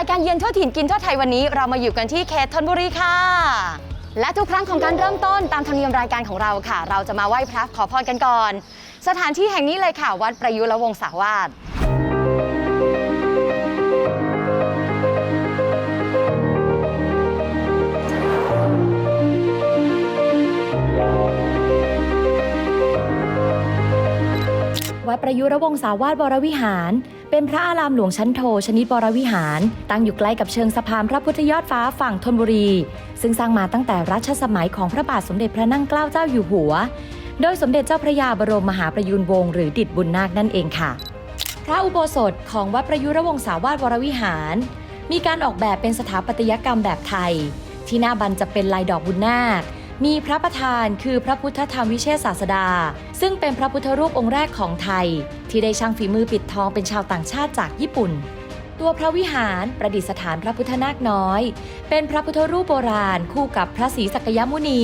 ายการเย็นทั่วถิ่นกินทั่วไทยวันนี้เรามาอยู่กันที่เขตธนบุรีค่ะ และทุกครั้งของการเริ่มต้นตามธรรมเนียมรายการของเราค่ะ เราจะมาไหว้พระขอพรกันก่อน สถานที่แห่งนี้เลยค่ะ วัดประยุรวงศาวาส วัดประยุรวงศาวาสวรวิหาร เป็นพระอารามหลวงชั้นโทชนิดวรวิหาร ตั้งอยู่ใกล้กับเชิงสะพานพระพุทธยอดฟ้าฝั่งธนบุรี ซึ่งสร้างมาตั้งแต่รัชสมัยของพระบาทสมเด็จพระนั่งเกล้าเจ้าอยู่หัว โดยสมเด็จเจ้าพระยาบรมมหาประยุรวงศ์หรือดิดบุญนาคนั่นเองค่ะ พระอุโบสถของวัดประยุรวงศาวาสวรวิหาร มีการออกแบบเป็นสถาปัตยกรรมแบบไทย ที่หน้าบันจะเป็นลายดอกบุญนาค มีพระประธานคือพระพุทธธรรมวิเชษศาสดา ซึ่งเป็นพระพุทธรูปองค์แรกของไทย ที่ได้ช่างฝีมือปิดทองเป็นชาวต่างชาติจากญี่ปุ่น ตัวพระวิหารประดิษฐานพระพุทธนาคน้อย เป็นพระพุทธรูปโบราณคู่กับพระศรีสักยมุนี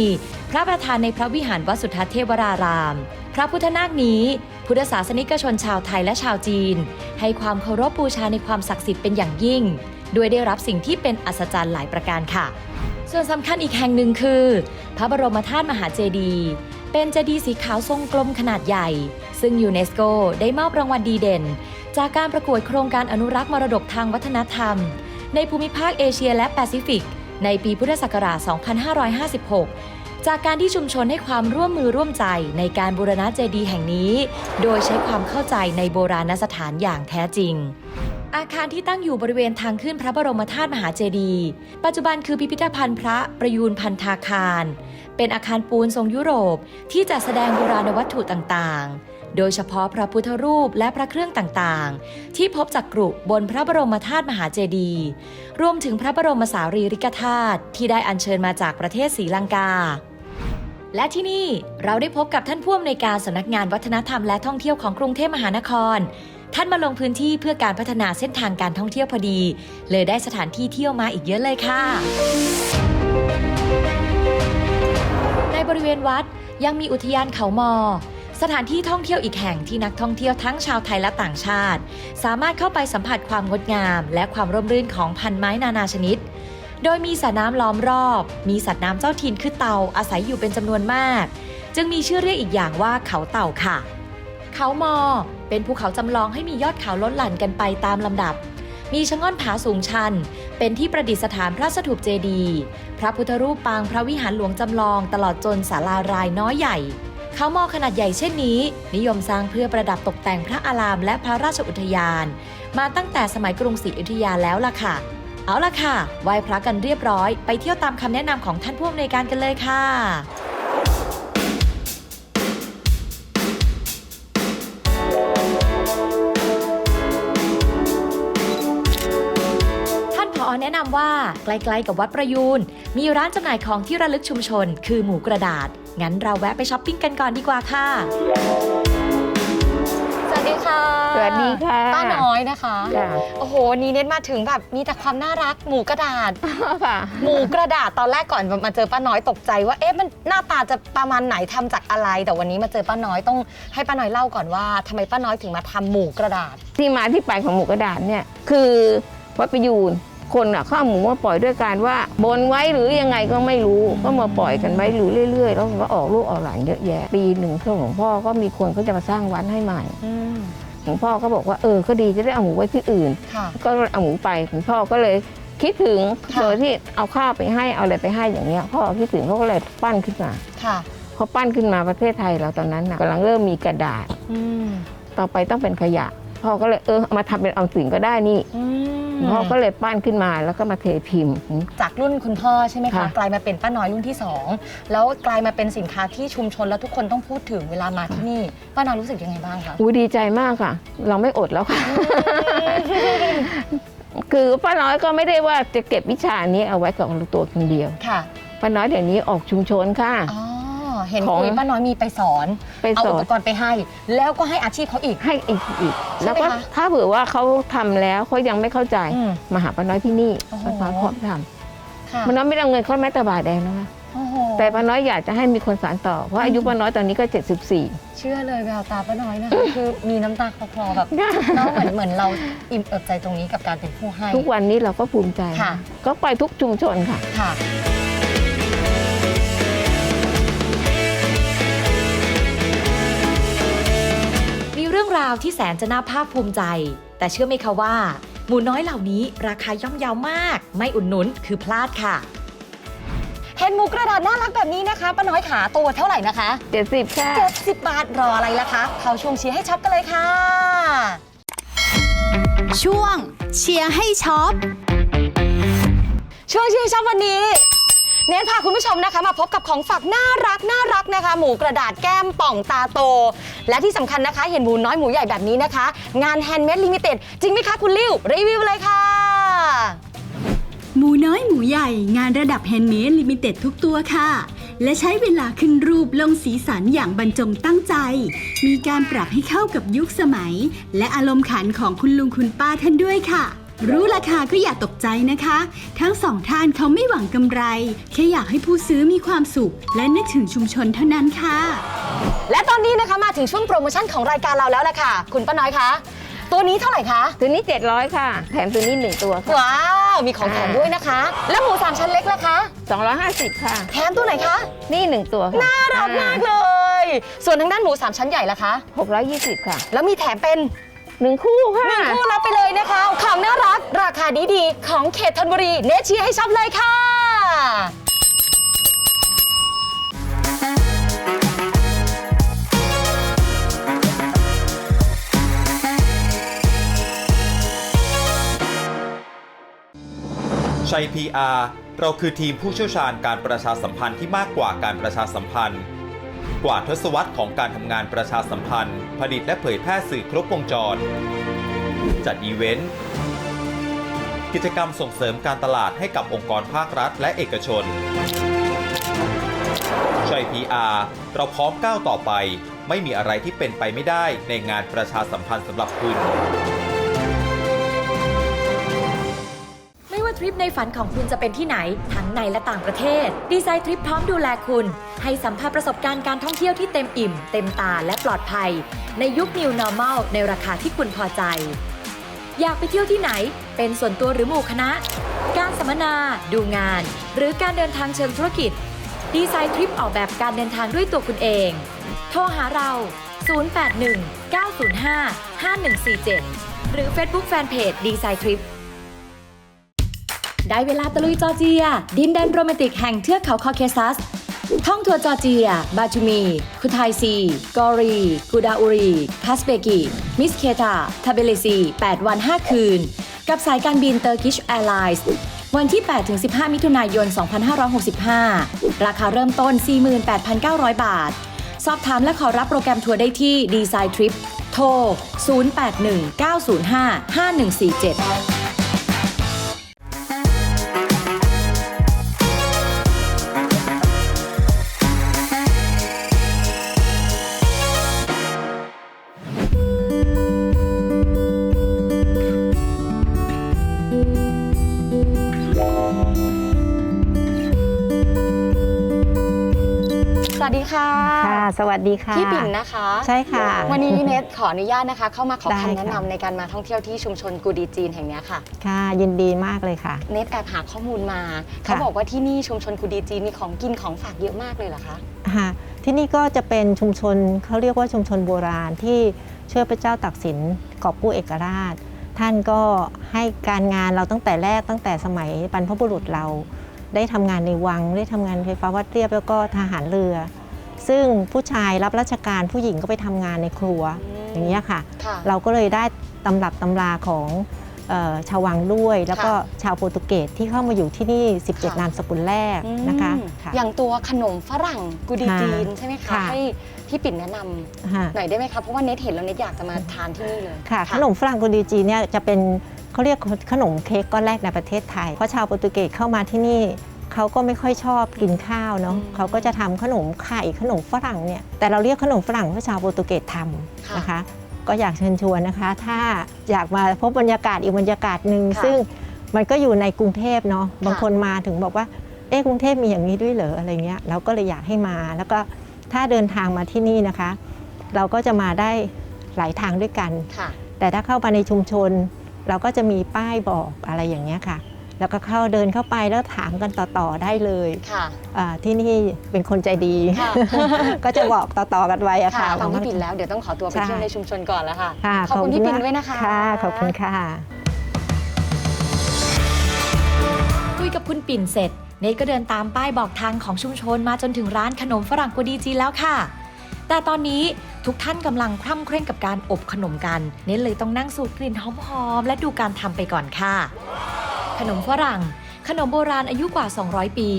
พระประธานในพระวิหารวัดสุทัศน์เทวราราม พระพุทธนาคนี้ พุทธศาสนิกชนชาวไทยและชาวจีน ให้ความเคารพบูชาในความศักดิ์สิทธิ์เป็นอย่างยิ่งโดยได้รับสิ่งที่เป็นอัศจรรย์หลายประการค่ะ ส่วนสำคัญอีกแห่งหนึ่งคือ พระบรมธาตุมหาเจดีย์เป็นเจดีย์สีขาวทรงกลมขนาดใหญ่ ซึ่งยูเนสโกได้มอบรางวัลดีเด่น จากการประกวดโครงการอนุรักษ์มรดกทางวัฒนธรรม ในภูมิภาคเอเชียและแปซิฟิก ในปีพุทธศักราช 2556 จากการที่ชุมชนให้ความร่วมมือร่วมใจในการบูรณะเจดีย์แห่งนี้ โดยใช้ความเข้าใจในโบราณสถานอย่างแท้จริง อาคารที่ตั้งอยู่บริเวณทางขึ้นพระบรมธาตุมหาเจดีย์ปัจจุบันคือพิพิธภัณฑ์พระประยูนพันธาคาร เป็นอาคารปูนทรงยุโรปที่จะแสดงโบราณวัตถุต่างๆ โดยเฉพาะพระพุทธรูปและพระเครื่องต่างๆ ที่พบจากกรุบนพระบรมธาตุมหาเจดีย์รวมถึงพระบรมสารีริกธาตุที่ได้อัญเชิญมาจากประเทศศรีลังกาและที่นี่เราได้พบกับท่านผู้อำนวยการสำนักงานวัฒนธรรมและท่องเที่ยวของกรุงเทพมหานคร ท่านมาลงพื้นที่เพื่อการพัฒนาเส้นทางการท่องเที่ยวพอดี เลยได้สถานที่เที่ยวมาอีกเยอะเลยค่ะ ในบริเวณวัดยังมีอุทยานเขามอ สถานที่ท่องเที่ยวอีกแห่งที่นักท่องเที่ยวทั้งชาวไทยและต่างชาติ สามารถเข้าไปสัมผัสความงดงาม และความร่มรื่นของพันไม้นานาชนิด โดยมีสระน้ำล้อมรอบ มีสัตว์น้ำเจ้าถิ่นคือเต่าอาศัยอยู่เป็นจำนวนมาก จึงมีชื่อเรียกอีกอย่างว่าเขาเต่าค่ะ เขามอ เป็นภูเขาจำลองให้มียอดเขาล้นหลั่นกันไปตามลำดับ มีชะง่อนผาสูงชัน เป็นที่ประดิษฐานพระสถูปเจดีย์พระพุทธรูปปางพระวิหารหลวงจำลองตลอดจนศาลารายน้อยใหญ่เขามอขนาดใหญ่เช่นนี้ นิยมสร้างเพื่อประดับตกแต่งพระอารามและพระราชอุทยาน มาตั้งแต่สมัยกรุงศรีอยุธยาแล้วล่ะค่ะ เอาล่ะค่ะไหว้พระกันเรียบร้อย ไปเที่ยวตามคำแนะนำของท่านผู้อำนวยการกันเลยค่ะ นผอแนะนำว่าใกล้ๆกับวัดประยูน มีร้านจำหน่ายของที่ระลึกชุมชน คือหมูกระดาษ งั้นเราแวะไปช้อปปิ้งกันก่อนดีกว่าค่ะ สวัสดีค่ะสวัสดีค่ะ ป้าน้อยนะคะจ้ะโอ้โหวันนี้เน็ตมาถึงแบบมีแต่ความน่ารักหมูกระดาษ ค่ะหมูกระดาษตอนแรกก่อนมาเจอป้าน้อยตกใจว่าเอ๊ะมันหน้าตาจะประมาณไหนทำจากอะไร แต่วันนี้มาเจอป้าน้อยต้องให้ป้าน้อยเล่าก่อนว่าทำไมป้าน้อยถึงมาทำหมูกระดาษ ที่มาที่ไปของหมูกระดาษเนี่ยคือวัดประยูน คนอะเข้าเอาหมูมาปล่อยด้วยการว่าบนไว้หรือยังไงก็ไม่รู้ ก็มาปล่อยกันไว้อยู่เรื่อยๆ แล้วมันก็ออกลูกออกหลานเยอะแยะ ปีหนึ่งหลวงพ่อก็มีคนเขาจะมาสร้างวัดให้ใหม่อืมหลวงพ่อก็บอกว่าเออก็ดีจะได้เอาหมูไว้ที่อื่นค่ะก็เอาหมูไปหลวงพ่อก็เลยคิดถึงค่ะโดยที่เอาข้าวไปให้เอาอะไรไปให้อย่างเงี้ยพ่อคิดถึงเขาก็เลยปั้นขึ้นมาค่ะพอปั้นขึ้นมาประเทศไทยเราตอนนั้นนะกำลังเริ่มมีกระดาษอืมต่อไปต้องเป็นขยะ พ่อก็เลยเออเอามาทำเป็นออมสินก็ได้นี่อืมพ่อก็เลยปั้นขึ้นมาแล้วก็มาเทพิมพ์ จากรุ่นคุณพ่อใช่ไหมคะค่ะกลายมาเป็นป้าน้อยรุ่นที่ 2 แล้วกลายมาเป็นสินค้าที่ชุมชนแล้วทุกคนต้องพูดถึงเวลามาที่นี่ป้าน้อยรู้สึกยังไงบ้างคะอูดีใจมากค่ะ เราไม่อดแล้วค่ะคือป้าน้อยก็ไม่ได้ว่าจะเก็บวิชานี้เอาไว้กับตัวคนเดียวค่ะป้าน้อยเดี๋ยวนี้ออกชุมชนค่ะอ๋อ เห็นของคุยป้าน้อยมีไปสอนไปเอาสอุอปนกรณ์ไปให้ แล้วก็ให้อาชีพเขาอีก ให้อีกอีก ใช่ไหมแล้วก็คะถ้าเผื่อว่าเขาทำแล้วเขายังไม่เข้าใจอืมมาหาป้าน้อยที่นี่โอ้โห ป้าน้อยพร้อมทค่ะำป้าน้อยไม่ได้เอาเงินเขาแม้แต่บาทแดงนะคะ โอ้โหแต่ป้าน้อยอยากจะให้มีคนสานต่อเพราะอายุป้าน้อยตอนนี้ก็ 74 เชื่อเลยแววตาป้าน้อยนะคะคือมีน้ำตาคลอๆแบบ เน้องเหมือนเหมือนเราอิ่มเอิบใจตรงนี้กับการเป็นผู้ให้ ทุกวันนี้เราก็ภูมิใจ ค่ะ ก็ไปทุกชุมชนค่ะ ค่ะ รื่องราวที่แสนจะน่าภาคภูมิใจ แต่เชื่อไหมคะว่า หมูน้อยเหล่านี้ราคาย่อมเยาวมาก ไม่อุ่นหนุนคือพลาดค่ะ เห็นหมูกระดาษน่ารักแบบนี้นะคะป้าน้อยขาตัวเท่าไหร่นะคะ70ค่ะ 70 บาทรออะไรล่ะคะเข้าช่วงเชียร์ให้ช็อปกันเลยค่ะ ช่วงเชียร์ให้ช็อป ช่วงเชียร์ให้ช็อปวันนี้ เน้นพาคุณผู้ชมนะคะมาพบกับของฝากน่ารักน่ารักนะคะ หมูกระดาษแก้มป่องตาโต และที่สำคัญนะคะ เห็นหมูน้อยหมูใหญ่แบบนี้นะคะ งานแฮนด์เมดลิมิเต็ดจริงไหมคะคุณลิวรีวิวเลยค่ะ หมูน้อยหมูใหญ่งานระดับแฮนด์เมดลิมิเต็ดทุกตัวค่ะ และใช้เวลาขึ้นรูปลงสีสันอย่างบรรจงตั้งใจ มีการปรับให้เข้ากับยุคสมัย และอารมณ์ขันของคุณลุงคุณป้าท่านด้วยค่ะ รู้ราคาก็อย่าตกใจนะคะ ทั้งสองท่านเขาไม่หวังกำไร แค่อยากให้ผู้ซื้อมีความสุข และนึกถึงชุมชนเท่านั้นค่ะ และตอนนี้นะคะมาถึงช่วงโปรโมชั่นของรายการเราแล้วแหละค่ะ คุณป้าน้อยคะตัวนี้เท่าไหร่คะ ตัวนี้ 700 ค่ะ แถมตัวนี้ 1 ตัวค่ะ ว้าว มีของแถมด้วยนะคะ แล้วหมูสามชั้นเล็กล่ะคะ 250 ค่ะ แถมตัวไหนคะ นี่ 1 ตัวค่ะน่ารักมากเลย ส่วนทางด้านหมูสามชั้นใหญ่ล่ะคะ 620 ค่ะ แล้วมีแถมเป็น 1คู่ค่ะ คู่รับไปเลยนะคะ ของน่ารัก ราคาดีๆ ของเขตธนบุรี เนเชียให้ช็อปเลยค่ะชัย PR เราคือทีมผู้เชี่ยวชาญการประชาสัมพันธ์ที่มากกว่าการประชาสัมพันธ์ กว่าทศวรรษของการทำงานประชาสัมพันธ์ ผลิตและเผยแพร่สื่อครบวงจร จัดอีเวนต์ กิจกรรมส่งเสริมการตลาดให้กับองค์กรภาครัฐและเอกชนชัย PR เราพร้อมก้าวต่อไป ไม่มีอะไรที่เป็นไปไม่ได้ในงานประชาสัมพันธ์สำหรับคุณ ริปในฝันของคุณจะเป็นที่ไหน ทั้งในและต่างประเทศ ดีไซน์ทริปพร้อมดูแลคุณ ให้สัมผัสประสบการณ์การท่องเที่ยวที่เต็มอิ่ม เต็มตาและปลอดภัย ในยุค New Normal ในราคาที่คุณพอใจ อยากไปเที่ยวที่ไหน เป็นส่วนตัวหรือหมู่คณะ การสัมมนา ดูงาน หรือการเดินทางเชิงธุรกิจ ดีไซน์ทริปออกแบบการเดินทางด้วยตัวคุณเอง โทรหาเรา 081 905 5147 หรือ Facebook Fanpage ดีไซน์ทริป ได้เวลาตะลุยจอร์เจีย ดินแดนโรแมนติกแห่งเทือกเขาคอเคซัส ท่องทัวร์จอร์เจีย บาจูมี คุไทซี กอรี กูดาอุรี คัสเบกิ มิสเคตาทาเบเลซี 8 วัน 5 คืน กับสายการบินเตอร์กิชแอร์ไลน์วันที่ 8-15 มิถุนายน 2565 ราคาเริ่มต้น 48,900 บาท สอบถามและขอรับโปรแกรมทัวร์ได้ที่ดีไซน์ทริปโทร 0819055147 ค่ะค่ะ สวัสดีค่ะ พี่ปิ่นนะคะ ใช่ค่ะ วันนี้เนทขออนุญาตนะคะ เข้ามาขอได้คำแนะค่ะนำในการมาท่องเที่ยวที่ชุมชนกูดีจีนแห่งเนี้ยค่ะ ค่ะ ยินดีมากเลยค่ะ เนทแอบหาข้อมูลมาค่ะเขาบอกว่าที่นี่ชุมชนกูดีจีนมีของกินของฝากเยอะมากเลยเหรอคะค่ะที่นี่ก็จะเป็นชุมชนเขาเรียกว่าชุมชนโบราณที่เชื่อพระเจ้าตักสินกอบกู้เอกราช ท่านก็ให้การงานเราตั้งแต่แรกตั้งแต่สมัยบรรพบุรุษเราได้ทำงานในวัง ได้ทำงานไฟฟ้าวัดเรียบแล้วก็ทหารเรือ ซึ่งผู้ชายรับราชการผู้หญิงก็ไปทำงานในครัวอย่างเงี้ยค่ะ ค่ะเราก็เลยได้ตำรับตำราของเอ่อชาววังด้วย แล้วก็ชาวโปรตุเกสที่เข้ามาอยู่ที่นี่ ค่ะ 17 นามสกุลแรกนะคะอืมค่ะ อย่างตัวขนมฝรั่งกูดีค่ะจีนใช่ไหมคะ ค่ะ ให้พี่ปิ่นแนะนำค่ะ หน่อยได้ไหมคะ เพราะว่าเน็ตเห็นแล้วเน็ตอยากจะมาทานที่นี่เลย ค่ะขนมฝรั่งโกดีจีเนี่ยจะเป็นเขาเรียกขนมเค้กก้อนแรกในประเทศไทย เพราะชาวโปรตุเกสเข้ามาที่นี่ เขาก็ไม่ค่อยชอบกินข้าวเนาะอืมเขาก็จะทำขนมไข่ขนมฝรั่งเนี่ยแต่เราเรียกขนมฝรั่งเพราะชาวโปรตุเกสทำค่ะนะคะ ก็อยากเชิญชวนนะคะ ถ้าอยากมาพบบรรยากาศอีกบรรยากาศหนึ่งค่ะซึ่งมันก็อยู่ในกรุงเทพเนาะบางค่ะคนมาถึงบอกว่าเอ๊ะกรุงเทพมีอย่างนี้ด้วยเหรออะไรเงี้ยเราก็เลยอยากให้มาแล้วก็ถ้าเดินทางมาที่นี่นะคะ เราก็จะมาได้หลายทางด้วยกันค่ะแต่ถ้าเข้ามาในชุมชน เราก็จะมีป้ายบอกอะไรอย่างเงี้ยค่ะ แล้วก็เข้าเดินเข้าไปแล้วถามกันต่อๆได้เลยค่ะอ่าที่นี่เป็นคนใจดีค่ะก็จะบอกต่อๆกันไว้อะค่ะค่ะฟังพี่ปิ่นแล้วเดี๋ยวต้องขอตัวไปใช่เที่ยวในชุมชนก่อนแล้วค่ะค่ะขอบคุณพี่ปิ่นมากด้วยนะคะค่ะขอบคุณค่ะ คุยกับคุณปิ่นเสร็จเนทก็เดินตามป้ายบอกทางของชุมชนมาจนถึงร้านขนมฝรั่งกูดีจีนแล้วค่ะ แต่ตอนนี้ทุกท่านกำลังคร่ำเคร่งกับการอบขนมกัน เนทเลยต้องนั่งสูดกลิ่นหอมๆและดูการทำไปก่อนค่ะ ขนมฝรั่ง ขนมโบราณอายุกว่า 200 ปี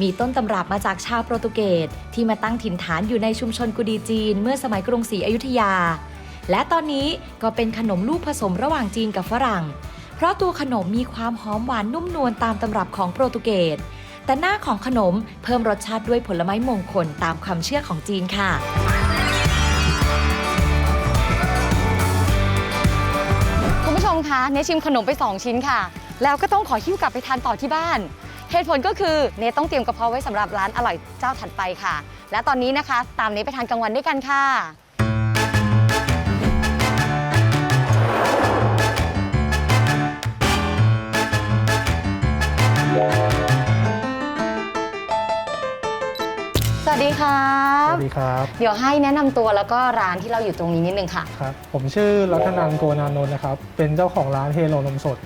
มีต้นตำรับมาจากชาวโปรตุเกสที่มาตั้งถิ่นฐานอยู่ในชุมชนกุดีจีน เมื่อสมัยกรุงศรีอยุธยา และตอนนี้ก็เป็นขนมลูกผสมระหว่างจีนกับฝรั่ง เพราะตัวขนมมีความหอมหวานนุ่มนวลตามตำรับของโปรตุเกสแต่หน้าของขนมเพิ่มรสชาติด้วยผลไม้มงคลตามความเชื่อของจีนค่ะคุณผู้ชมคะเนชิมขนมไป 2 ชิ้นค่ะ แล้วก็ต้องขอหิ้วกลับไปทานต่อที่บ้าน เหตุผลก็คือเนทต้องเตรียมกระเพาะไว้สำหรับร้านอร่อยเจ้าถัดไปค่ะ และตอนนี้นะคะ ตามเนทไปทานกลางวันด้วยกันค่ะสวัสดีครัสบวัสดีครับ เดี๋ยวให้แนะนำตัวแล้วก็ร้านที่เราอยู่ตรงนี้นิดนึงค่ะ ครับ ผมชื่อรัตนันโกนานนท์นะครับ เป็นเจ้าของร้านเฮโลนมสด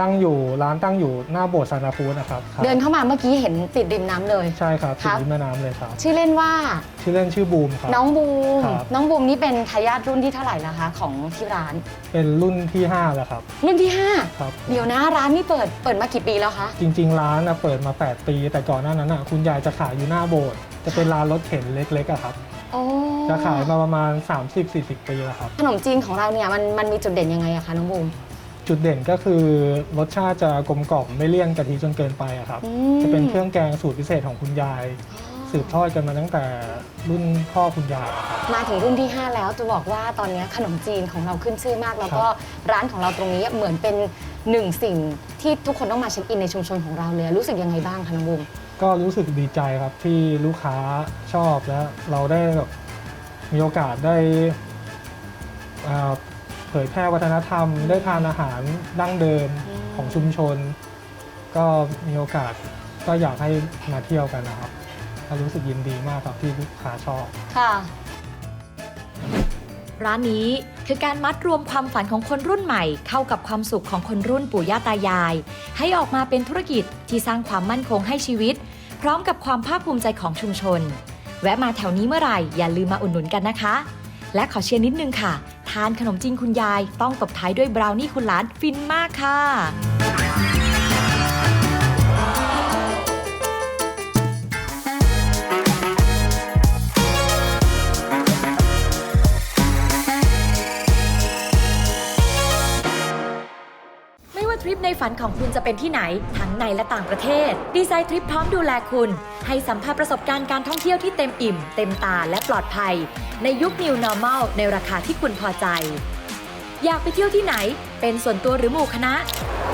ตั้งอยู่ร้านตั้งอยู่หน้าโบสถ์ซานตาครูซนะครับครับเดินเข้ามาเมื่อกี้เห็นติดริมน้ำเลย ใช่ครับครัติดบริมแม่น้ำเลยครับ ชื่อเล่นว่าชื่อเล่นชื่อบูมครับ น้องบูม ครับ น้องบูมนี่เป็นทายาทรุ่นที่เท่าไหร่แล้วคะ ของที่ร้าน เป็นรุ่นที่5แล้วครับรุ่นที่ ครับ 5 เดี๋ยวนะร้านนี่เปิดเปิดมากี่ปีแล้วคะ จริงๆ ร้านนะเปิดมา 8 ปี แต่ก่อนหน้านั้นนะคุณยายจะขายอยู่หน้าโบสถ์จะเป็นร้านรถเข็นเล็กๆอะครับ โอ้จะขายมาประมาณ 30-40 ปีแล้วครับ ขนมจีนของเราเนี่ยมันมันมีจุดเด่นยังไงอะคะน้องบูม จุดเด่นก็คือรสชาติจะกลมกล่อมไม่เลี่ยนกะทิจนเกินไปอะครับ อืม จะเป็นเครื่องแกงสูตรพิเศษของคุณยาย สืบทอดกันมาตั้งแต่รุ่นพ่อคุณยายครับ มาถึงรุ่นที่ 5 แล้วจะบอกว่าตอนนี้ขนมจีนของเราขึ้นชื่อมาก แล้วก็ร้านของเราตรงนี้เหมือนเป็นหนึ่งสิ่งที่ทุกคนต้องมาเช็คอินในชุมชนของเราเลย รู้สึกยังไงบ้างคะน้องบูม ก็รู้สึกดีใจครับที่ลูกค้าชอบและเราได้แบบมีโอกาสได้อ่า เผยแพร่วัฒนธรรม ได้ทานอาหารดั้งเดิมอืมของชุมชน ก็มีโอกาสก็อยากให้มาเที่ยวกันนะครับก็รู้สึกยินดีมากครับที่ลูกค้าชอบ ค่ะ ร้านนี้คือการมัดรวมความฝันของคนรุ่นใหม่ เข้ากับความสุขของคนรุ่นปู่ย่าตายาย ให้ออกมาเป็นธุรกิจที่สร้างความมั่นคงให้ชีวิต พร้อมกับความภาคภูมิใจของชุมชน แวะมาแถวนี้เมื่อไหร่อย่าลืมมาอุดหนุนกันนะคะ และขอเชียร์นิดนึงค่ะ ทานขนมจีนคุณยายต้องตบท้ายด้วยบราวนี่คุณหลานฟินมากค่ะ ปในฝันของคุณจะเป็นที่ไหน ทั้งในและต่างประเทศ ดีไซน์ทริปพร้อมดูแลคุณ ให้สัมผัสประสบการณ์การท่องเที่ยวที่เต็มอิ่ม เต็มตาและปลอดภัย ในยุค New Normal ในราคาที่คุณพอใจ อยากไปเที่ยวที่ไหน เป็นส่วนตัวหรือหมู่คณะ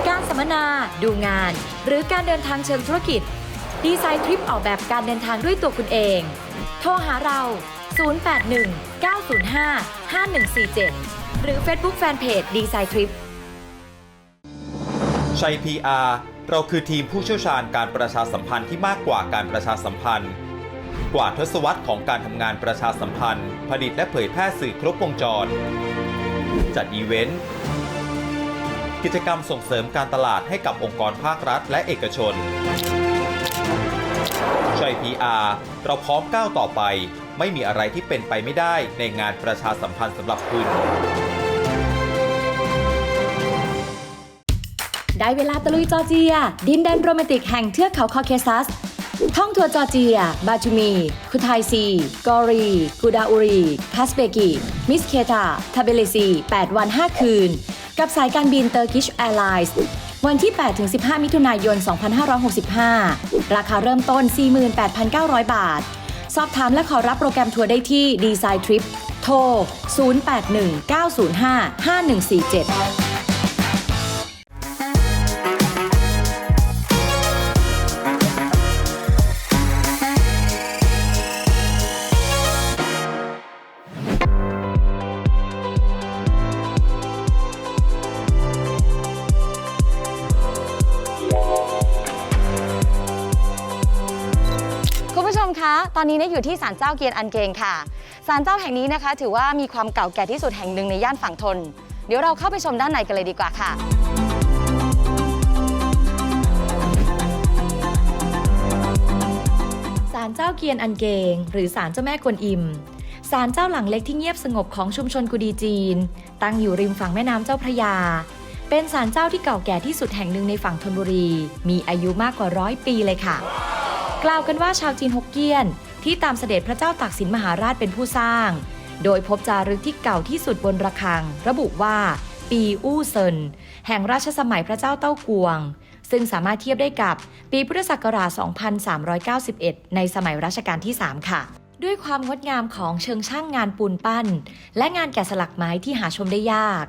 การสัมมนา ดูงาน หรือการเดินทางเชิงธุรกิจ ดีไซน์ทริปออกแบบการเดินทางด้วยตัวคุณเอง โทรหาเรา 081 905 5147 หรือ Facebook Fanpage ดีไซน์ทริป ชัย PR เราคือทีมผู้เชี่ยวชาญการประชาสัมพันธ์ที่มากกว่าการประชาสัมพันธ์ กว่าทศวรรษของการทำงานประชาสัมพันธ์ ผลิตและเผยแพร่สื่อครบวงจร จัดอีเวนต์ กิจกรรมส่งเสริมการตลาดให้กับองค์กรภาครัฐและเอกชนชัย PR เราพร้อมก้าวต่อไป ไม่มีอะไรที่เป็นไปไม่ได้ในงานประชาสัมพันธ์สำหรับคุณ ได้เวลาตะลุยจอร์เจีย ดินแดนโรแมนติกแห่งเทือกเขาคอเคซัส ท่องทัวร์จอร์เจีย บาจูมี คุไทซี กอรี กูดาอุรี คัสเบกิ มิสเคตาทาเบเลซี 8 วัน 5 คืน กับสายการบินเตอร์กิชแอร์ไลน์วันที่ 8-15 มิถุนายน 2565 ราคาเริ่มต้น 48,900 บาท สอบถามและขอรับโปรแกรมทัวร์ได้ที่ดีไซน์ทริป โทร 0819055147 อนนี้เนี่ยอยู่ที่ศาลเจ้าเกียนอันเกงค่ะศาลเจ้าแห่งนี้นะคะ ถือว่ามีความเก่าแก่ที่สุดแห่งหนึ่งในย่านฝั่งทน เดี๋ยวเราเข้าไปชมด้านในกันเลยดีกว่าค่ะศาลเจ้าเกียนอันเกง หรือศาลเจ้าแม่กวนอิมศาลเจ้าหลังเล็กที่เงียบสงบของชุมชนกุดีจีน ตั้งอยู่ริมฝั่งแม่น้ำเจ้าพระยา เป็นศาลเจ้าที่เก่าแก่ที่สุดแห่งหนึ่งในฝั่งธนบุรี มีอายุมากกว่าร้อยปีเลยค่ะ กล่าวกันว่าชาวจีนฮกเกี้ยน ที่ตามเสด็จพระเจ้าตากสินมหาราชเป็นผู้สร้าง โดยพบจารึกที่เก่าที่สุดบนระฆัง ระบุว่า ปีอู้เซินแห่งราชสมัยพระเจ้าเต้ากวง ซึ่งสามารถเทียบได้กับปีพุทธศักราช 2391 ในสมัยรัชกาลที่ 3 ค่ะด้วยความงดงามของเชิงช่างงานปูนปั้น และงานแกะสลักไม้ที่หาชมได้ยาก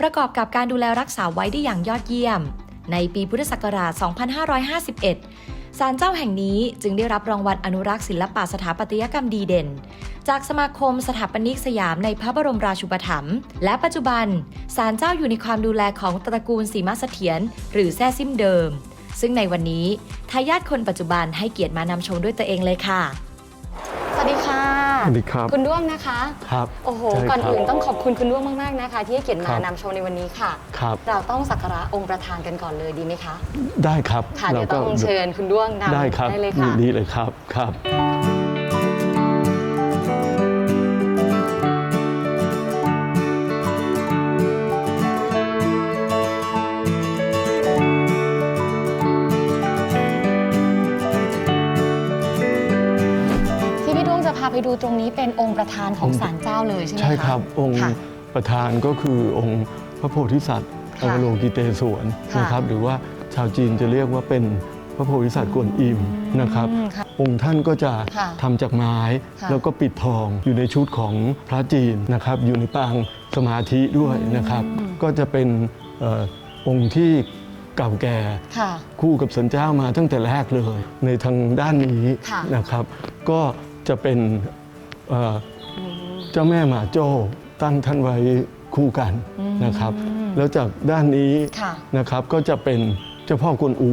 ประกอบกับการดูแลรักษาไว้ได้อย่างยอดเยี่ยม ในปีพุทธศักราช 2551 ศาลเจ้าแห่งนี้จึงได้รับรางวัลอนุรักษ์ศิลปะสถาปัตยกรรมดีเด่น จากสมาคมสถาปนิกสยามในพระบรมราชูปถัมภ์และปัจจุบันศาลเจ้าอยู่ในความดูแลของตระกูลสีมาเสถียรหรือแซ่ซิมเดิม ซึ่งในวันนี้ทายาทคนปัจจุบันให้เกียรติมานำชมด้วยตัวเองเลยค่ะ สวัสดีค่ะ สวัสดีครับคุณด้วงนะคะครับโอ้โหใช่ก่อนครับอื่นต้องขอบคุณคุณด้วงมากๆนะคะ ที่ให้เกียรติครัมาบนำโชว์ในวันนี้ค่ะ ครับ เราต้องสักการะองค์ประธานกันก่อนเลยดีไหมคะได้ครับค่ะเดี๋ยวต้องเชิญคุณด้วงนำได้ครับได้เลยยิค่ะนดีเลยครับครับ ด้วงจะพาไปดูตรงนี้เป็นองค์ประธานขององค์ศาลเจ้าเลยใช่ไหมคะใช่ครับองค์ค่ะประธานก็คือองค์พระโพธิสัตว์อค่ะวโลกิเตศวรค่ะ นะครับหรือว่าชาวจีนจะเรียกว่าเป็นพระโพธิสัตว์กวนอิมนะครับ อืมค่ะ องค์ท่านก็จะค่ะทำจากไม้ค่ะแล้วก็ปิดทองอยู่ในชุดของพระจีนนะครับ อยู่ในปางสมาธิด้วยนะครับก็จะเป็นเอ่อองค์ที่เก่าแก่ค่ะ คู่กับสันเจ้ามาตั้งแต่แรกเลย ในทางด้านนี้ค่ะ นะครับ ก็ จะเป็นเอ่อเจ้าแม่หมาโจ้ตั้งท่านไว้คู่กันนะครับ แล้วจากด้านนี้ค่ะนะครับก็จะเป็นเจ้าพ่อกวนอู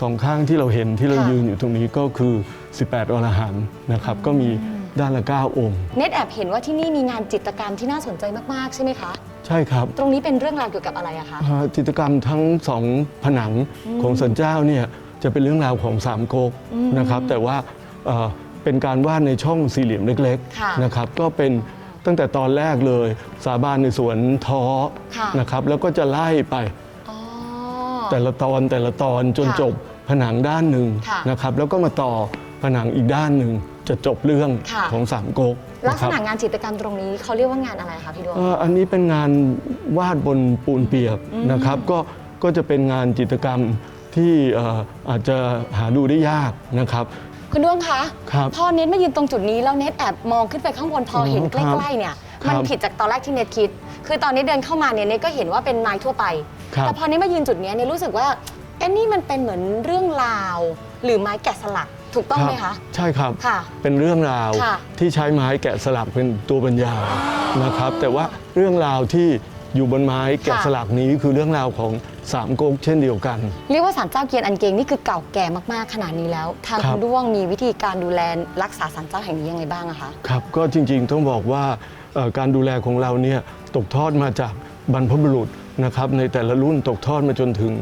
สองข้างที่เราเห็นที่เราค่ะยืนอยู่ตรงนี้ก็คือ 18 อรหันต์นะครับ ก็มีด้านละ 9 องค์ เน็ตแอบเห็นว่าที่นี่มีงานจิตรกรรมที่น่าสนใจมาก ๆ ใช่ไหมคะ ใช่ครับ ตรงนี้เป็นเรื่องราวเกี่ยวกับอะไรอะคะอ่าจิตรกรรมทั้งสองผนังของสันเจ้าเนี่ยจะเป็นเรื่องราวของสามก๊กนะครับ แต่ว่า เอ่อเป็นการวาดในช่องสี่เหลี่ยมเล็กค่ะๆนะครับก็เป็นตั้งแต่ตอนแรกเลย สาบานในสวนท้อค่ะ นะครับแล้วก็จะไล่ไป อ๋อ แต่ละตอนแต่ละตอนจนค่ะจบผนังด้านหนึ่งค่ะนะครับแล้วก็มาต่อผนังอีกด้านหนึ่งจะจบเรื่องค่ะ ของสามก๊กลักนะคษรับณะงานจิตรกรรมตรงนี้เขาเรียกว่างานอะไรคะพี่ดวง เอ่ออันนี้เป็นงานวาดบนปูนเปียกนะครับก็ก็จะเป็นงานจิตรกรรมที่เอ่ออาจจะหาดูได้ยากนะครับ คุณดวงคะครับพอเน็ตมายืนตรงจุดนี้แล้วเน็ตแอบมองขึ้นไปข้างบนพอเห็นอ๋อใกครับล้ๆเนี่ยครับมันผิดจากตอนแรกที่เน็ตคิด คือตอนนี้เดินเข้ามาเนี่ยเน็ตก็เห็นว่าเป็นไม้ทั่วไปครับแต่พอเน็ตมายืนจุดเนี้ยเน็ตรู้สึกว่าเอ็นนี่มันเป็นเหมือนเรื่องราว หรือไม้แกะสลักถูกต้องไหมรัคะบใช่ครับค่ะเป็นเรื่องราวค่ะที่ใช้ไม้แกะสลักเป็นตัวบรรยายนะครับ แต่ว่าเรื่องราวที่ อยู่บนไม้แกะค่ะสลักนี้คือเรื่องราวของสามก๊กเช่นเดียวกัน เรียกว่าศาลเจ้าเกียนอันเกงนี่คือเก่าแก่มากๆขนาดนี้แล้ว ทางครับคุณด้วงมีวิธีการดูแลรักษาศาลเจ้าแห่งนี้ยังไงบ้างอะคะครับก็จริงๆต้องบอกว่าเอ่อการดูแลของเราเนี่ยตกทอดมาจากบรรพบุรุษนะครับในแต่ละรุ่นตกทอดมาจนถึง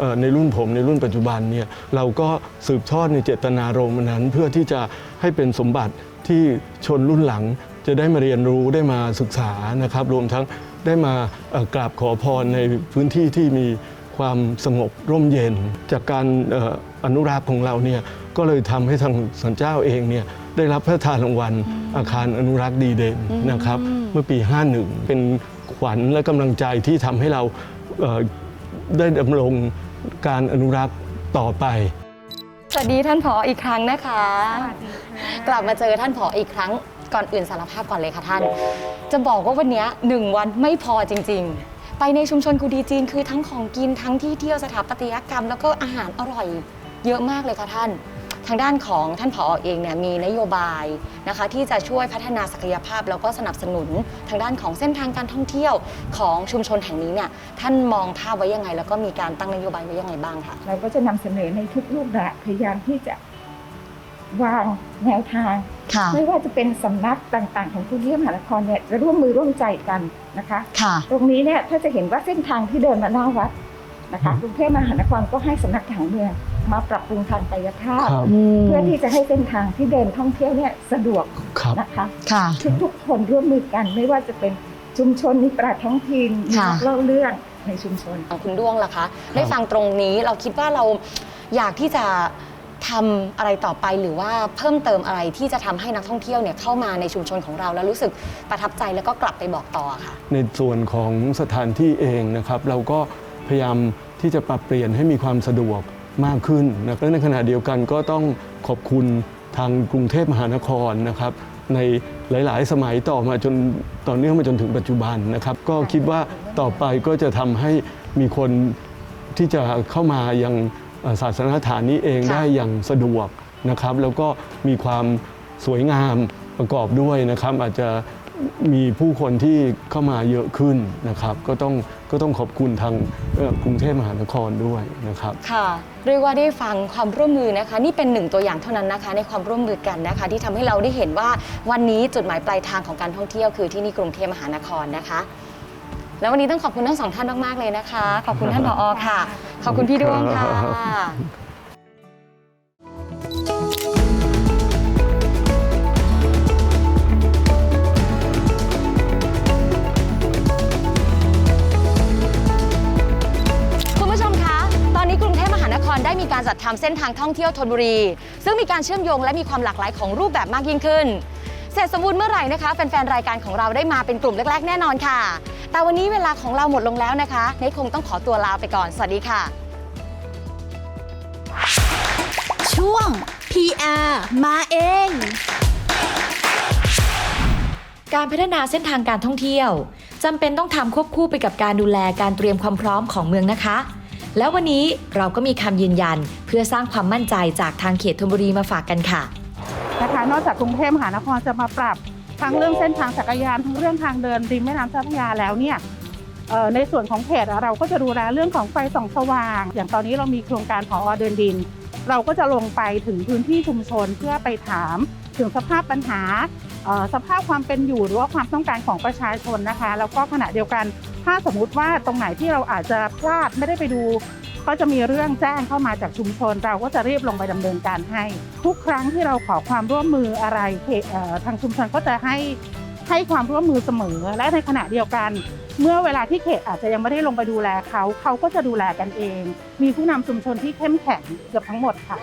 เอ่อในรุ่นผมในรุ่นปัจจุบันเนี่ยเราก็สืบทอดในเจตนารมณ์นั้นเพื่อที่จะให้เป็นสมบัติที่ชนรุ่นหลังจะได้มาเรียนรู้ได้มาศึกษานะครับ รวมทั้ง ได้มาเอ่อกราบขอพรในพื้นที่ที่มีความสงบร่มเย็น จากการเอ่ออนุรักษ์ของเราเนี่ยก็เลยทำให้ทางสันเจ้าเองเนี่ยได้รับพระราชทานรางวัลอาคารอนุรักษ์ดีเด่นนะครับ เมื่อปี 51 เป็นขวัญและกำลังใจที่ทำให้เราเอ่อได้ดำรงการอนุรักษ์ต่อไปสวัสดีท่านผออีกครั้งนะคะ กลับมาเจอท่านผออีกครั้ง ก่อนอื่นสารภาพก่อนเลยค่ะท่าน จะบอกว่าวันนี้หนึ่งวันไม่พอจริง ๆ ไปในชุมชนกูดีจีนคือทั้งของกินทั้งที่เที่ยวสถาปัตยกรรม แล้วก็อาหารอร่อยเยอะมากเลยค่ะท่าน ทางด้านของท่านผอเองเนี่ยมีนโยบายนะคะที่จะช่วยพัฒนาศักยภาพ แล้วก็สนับสนุนทางด้านของเส้นทางการท่องเที่ยวของชุมชนแห่งนี้เนี่ยท่านมองภาพไว้ยังไง แล้วก็มีการตั้งนโยบายไว้ยังไงบ้างคะเราก็จะนำเสนอในทุกรูปแบบพยายามที่จะวางแนวทาง ค่ะ ไม่ว่าจะเป็นสำนักต่างๆ ของกรุงเทพมหานครเนี่ยจะร่วมมือร่วมใจกันนะคะ ค่ะ ตรงนี้เนี่ยถ้าจะเห็นว่าเส้นทางที่เดินมาหน้าวัดนะคะกรุงเทพมหานครก็ให้สำนักทางเมืองมาปรับปรุงทางกายภาพ ครับ เพื่อที่จะให้เส้นทางที่เดินท่องเที่ยวเนี่ยสะดวกครับ นะคะค่ะ ทุกๆคนร่วมมือกัน ไม่ว่าจะเป็นชุมชนมีปราชญ์ท้องถิ่นมีค่ะ นักเล่าเรื่องในชุมชน ของคุณด้วงล่ะคะ ได้ฟังตรงนี้เราคิดว่าเราอยากที่จะ ทำอะไรต่อไปหรือว่าเพิ่มเติมอะไรที่จะทำให้นักท่องเที่ยวเนี่ยเข้ามาในชุมชนของเราแล้วรู้สึกประทับใจแล้วก็กลับไปบอกต่อค่ะ ในส่วนของสถานที่เองนะครับ เราก็พยายามที่จะปรับเปลี่ยนให้มีความสะดวกมากขึ้นนะและในขณะเดียวกันก็ต้องขอบคุณทางกรุงเทพมหานครนะครับในหลาย ๆ สมัยต่อมาจนต่อเนื่องมาจนถึงปัจจุบันนะครับ ก็คิดว่าต่อไปก็จะทำให้มีคนที่จะเข้ามายัง ศาสนสถานนี้เองค่ะได้อย่างสะดวกนะครับแล้วก็มีความสวยงามประกอบด้วยนะครับ อาจจะมีผู้คนที่เข้ามาเยอะขึ้นนะครับ ก็ต้องก็ต้องขอบคุณทางเอ่อกรุงเทพมหานครด้วยนะครับค่ะเรียกว่าได้ฟังความร่วมมือนะคะ นี่เป็นหนึ่งตัวอย่างเท่านั้นนะคะ ในความร่วมมือกันนะคะ ที่ทำให้เราได้เห็นว่าวันนี้จุดหมายปลายทางของการท่องเที่ยวคือที่นี่กรุงเทพมหานครนะคะ แล้ววันนี้ต้องขอบคุณทั้งสองท่านมาก ๆ เลยนะคะ ขอบคุณท่านผอค่ะ ขอบคุณพี่ดวงค่ะคุณผู้ชมคะตอนนี้กรุงเทพมหานครได้มีการจัดทำเส้นทางท่องเที่ยวธนบุรี ซึ่งมีการเชื่อมโยงและมีความหลากหลายของรูปแบบมากยิ่งขึ้น เสร็จสมบูรณ์เมื่อไหร่นะคะแฟนๆรายการของเราได้มาเป็นกลุ่มแรกๆแน่นอนค่ะ แต่วันนี้เวลาของเราหมดลงแล้วนะคะเนทคงต้องขอตัวลาไปก่อน สวัสดีค่ะ ช่วง PR มาเอง การพัฒนาเส้นทางการท่องเที่ยวจำเป็นต้องทำควบคู่ไปกับการดูแลการเตรียมความพร้อมของเมืองนะคะ แล้ววันนี้เราก็มีคำยืนยันเพื่อสร้างความมั่นใจจากทางเขตธนบุรีมาฝากกันค่ะ นะคะนอกจากกรุงเทพมหานครจะมาปรับ ทั้งเรื่องเส้นทางจักรยานทั้งเรื่องทางเดินริมแม่น้ำเจ้าพระยาแล้วเนี่ยในส่วนของเพจเราก็จะดูแลเรื่องของไฟส่องสว่าง อย่างตอนนี้เรามีโครงการของอเดินดิน เราก็จะลงไปถึงพื้นที่ชุมชนเพื่อไปถามถึงสภาพปัญหา สภาพความเป็นอยู่หรือว่าความต้องการของประชาชนนะคะ แล้วก็ขณะเดียวกัน ถ้าสมมุติว่าตรงไหนที่เราอาจจะพลาดไม่ได้ไปดู ก็จะมีเรื่องแจ้งเข้ามาจากชุมชน เราก็จะรีบลงไปดำเนินการให้ ทุกครั้งที่เราขอความร่วมมืออะไรทางชุมชนก็จะให้ให้ความร่วมมือเสมอ และในขณะเดียวกัน เมื่อเวลาที่เขตอาจจะยังไม่ได้ลงไปดูแลเขาเขาก็จะดูแลกันเอง มีผู้นำชุมชนที่เข้มแข็งเกือบทั้งหมดค่ะ